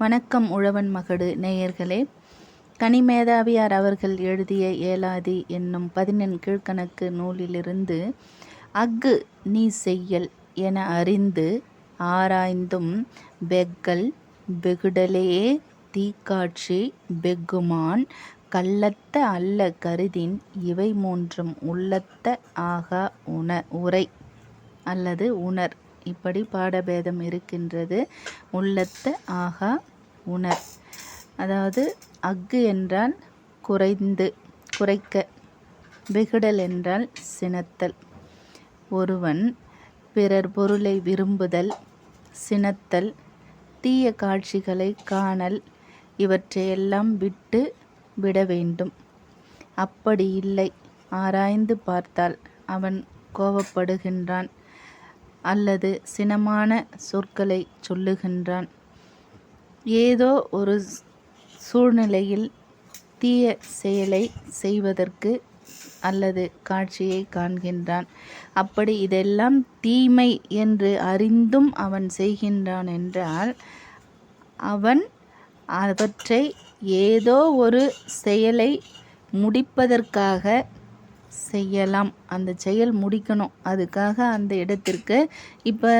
வணக்கம் உழவன் மகடு நேயர்களே. கனிமேதாவியார் அவர்கள் எழுதிய ஏலாதி என்னும் பதினெண் கீழ்கணக்கு நூலிலிருந்து அஃகு நீ செய்யல் என அறிந்து ஆராய்ந்தும் பெக்கல் பெகுடலே தீக்காட்சி பெக்குமான் கள்ளத்த அல்ல கருதின் இவை மூன்றும் உள்ளத்த ஆகா உண உரை அல்லது உணர். இப்படி பாடபேதம் இருக்கின்றது. உள்ளத்த ஆகா உணர். அதாவது அக்கு என்றால் குறைந்து குறைக்க. வெகுடல் என்றால் சினத்தல். ஒருவன் பிறர் பொருளை விரும்புதல் சினத்தல் தீய காட்சிகளை காணல் இவற்றையெல்லாம் விட்டு விட வேண்டும். அப்படி இல்லை. ஆராய்ந்து பார்த்தால் அவன் கோபப்படுகின்றான் அல்லது சினமான சொற்களை சொல்லுகின்றான். ஏதோ ஒரு சூழ்நிலையில் தீய செயலை செய்வதற்கு அல்லது காட்சியை காண்கின்றான். அப்படி இதெல்லாம் தீமை என்று அறிந்தும் அவன் செய்கின்றான் என்றால் அவன் அவற்றை ஏதோ ஒரு செயலை முடிப்பதற்காக செய்யலாம். அந்த செயல் முடிக்கணும். அதுக்காக அந்த இடத்திற்கு இப்போ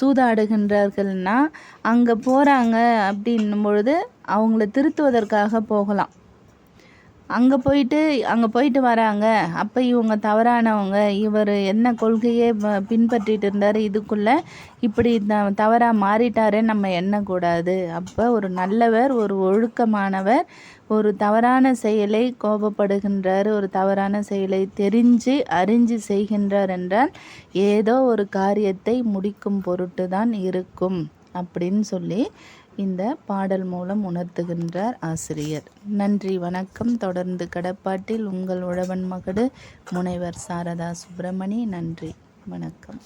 சூதாடுகின்றார்கள்னா அங்கே போகிறாங்க அப்படின்னும் பொழுது அவங்கள திருத்துவதற்காக போகலாம். அங்கே போயிட்டு அங்கே போயிட்டு வராங்க. அப்போ இவங்க தவறானவங்க. இவர் என்ன கொள்கையை பின்பற்றிட்டு இருந்தார் இதுக்குள்ளே? இப்படி த தவறாக மாறிட்டாரே நம்ம எண்ணக்கூடாது. அப்போ ஒரு நல்லவர் ஒரு ஒழுக்கமானவர் ஒரு தவறான செயலை கோபப்படுகின்றார். ஒரு தவறான செயலை தெரிஞ்சு அறிஞ்சு செய்கின்றார் என்றால் ஏதோ ஒரு காரியத்தை முடிக்கும் பொருட்டு தான் இருக்கும். அப்படின்னு சொல்லி இந்த பாடல் மூலம் உணர்த்துகின்றார் ஆசிரியர். நன்றி வணக்கம். தொடர்ந்து கடப்பாட்டில் உங்கள் உழவன் மகடு முனைவர் சாரதா சுப்பிரமணி. நன்றி வணக்கம்.